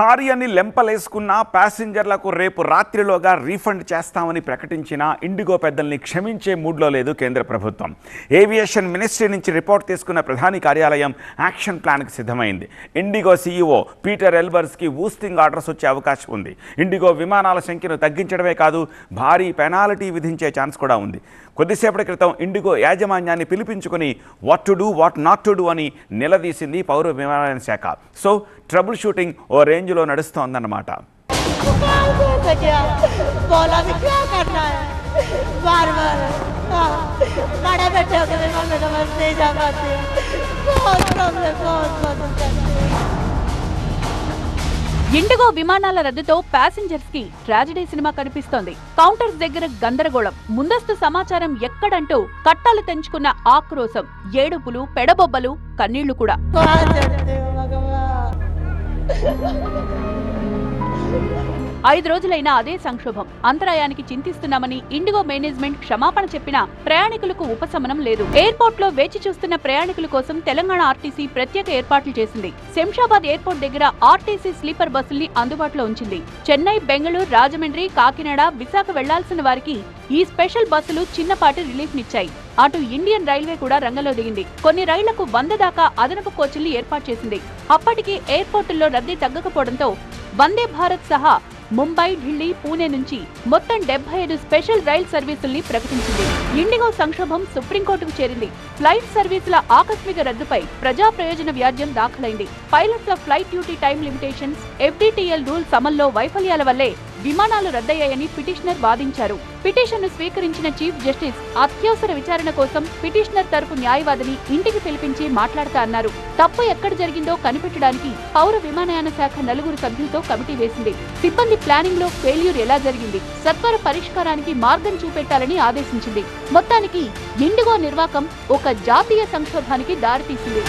కార్యాన్ని లెంపలేసుకున్న ప్యాసింజర్లకు రేపు రాత్రిలోగా రీఫండ్ చేస్తామని ప్రకటించిన ఇండిగో పెద్దల్ని క్షమించే మూడ్లో లేదు కేంద్ర ప్రభుత్వం. ఏవియేషన్ మినిస్ట్రీ నుంచి రిపోర్ట్ తీసుకున్న ప్రధాని కార్యాలయం యాక్షన్ ప్లాన్కి సిద్ధమైంది. ఇండిగో సీఈఓ పీటర్ ఎల్బర్స్కి బూస్టింగ్ ఆర్డర్స్ వచ్చే అవకాశం ఉంది. ఇండిగో విమానాల సంఖ్యను తగ్గించడమే కాదు భారీ పెనాల్టీ విధించే ఛాన్స్ కూడా ఉంది. కొద్దిసేపటి క్రితం ఇండిగో యాజమాన్యాన్ని పిలిపించుకుని what to do what not to do అని నిలదీసింది పౌర విమానయాన శాఖ. సో ట్రబుల్ షూటింగ్ ఓ రేంజ్ రేంజ్లో నడుస్తోందన్నమాట. ఇండిగో విమానాల రద్దుతో ప్యాసింజర్స్కి ట్రాజిడీ సినిమా కనిపిస్తోంది. కౌంటర్స్ దగ్గర గందరగోళం. ముందస్తు సమాచారం ఎక్కడంటూ కట్టాలు తెంచుకున్న ఆక్రోశం. ఏడుపులు పెడబొబ్బలు కన్నీళ్ళు కూడా. ఐదు రోజులైనా అదే సంక్షోభం. అంతరాయానికి చింతిస్తున్నామని ఇండిగో మేనేజ్మెంట్ క్షమాపణ చెప్పినా ప్రయాణికులకు ఉపశమనం లేదు. ఎయిర్పోర్ట్లో వేచి చూస్తున్న ప్రయాణికుల కోసం తెలంగాణ ఆర్టీసీ ప్రత్యేక ఏర్పాట్లు చేసింది. శంషాబాద్ ఎయిర్పోర్ట్ దగ్గర ఆర్టీసీ స్లీపర్ బస్సుల్ని అందుబాటులో ఉంచింది. చెన్నై బెంగళూరు రాజమండ్రి కాకినాడ విశాఖ వెళ్ళాల్సిన వారికి ఈ స్పెషల్ బస్సులు చిన్నపాటి రిలీఫ్నిచ్చాయి. అటు ఇండియన్ రైల్వే కూడా రంగంలో దిగింది. కొన్ని రైళ్ళకు వంద దాకా అదనపు కోచ్లు ఏర్పాటు చేసింది. అప్పటికి ఎయిర్పోర్టుల్లో రద్దీ తగ్గకపోవడంతో వందే భారత్ సహా ముంబై ఢిల్లీ పూణే నుంచి మొత్తం డెబ్బై ఐదు స్పెషల్ రైల్ సర్వీసుల్ని ప్రకటించింది. ఇండిగో సంక్షోభం సుప్రీంకోర్టుకు చేరింది. ఫ్లైట్ సర్వీసుల ఆకస్మిక రద్దుపై ప్రజా ప్రయోజన వ్యాజ్యం దాఖలైంది. పైలట్ల flight duty time limitations FDTL rules అమల్లో వైఫల్యాల వల్లే విమానాలు రద్దయ్యాయని పిటిషనర్ వాదించారు. పిటిషన్ను స్వీకరించిన చీఫ్ జస్టిస్ అత్యవసర విచారణ కోసం పిటిషనర్ తరపు న్యాయవాదిని ఇంటికి పిలిపించి మాట్లాడతా అన్నారు. తప్పు ఎక్కడ జరిగిందో కనిపెట్టడానికి పౌర విమానయాన శాఖ నలుగురు సభ్యులతో కమిటీ వేసింది. సిబ్బంది ప్లానింగ్లో ఫెయిల్యూర్ ఎలా జరిగింది? సత్వర పరిష్కారానికి మార్గం చూపెట్టాలని ఆదేశించింది. మొత్తానికి ఇండిగో నిర్వాకం ఒక జాతీయ సంక్షోభానికి దారితీసింది.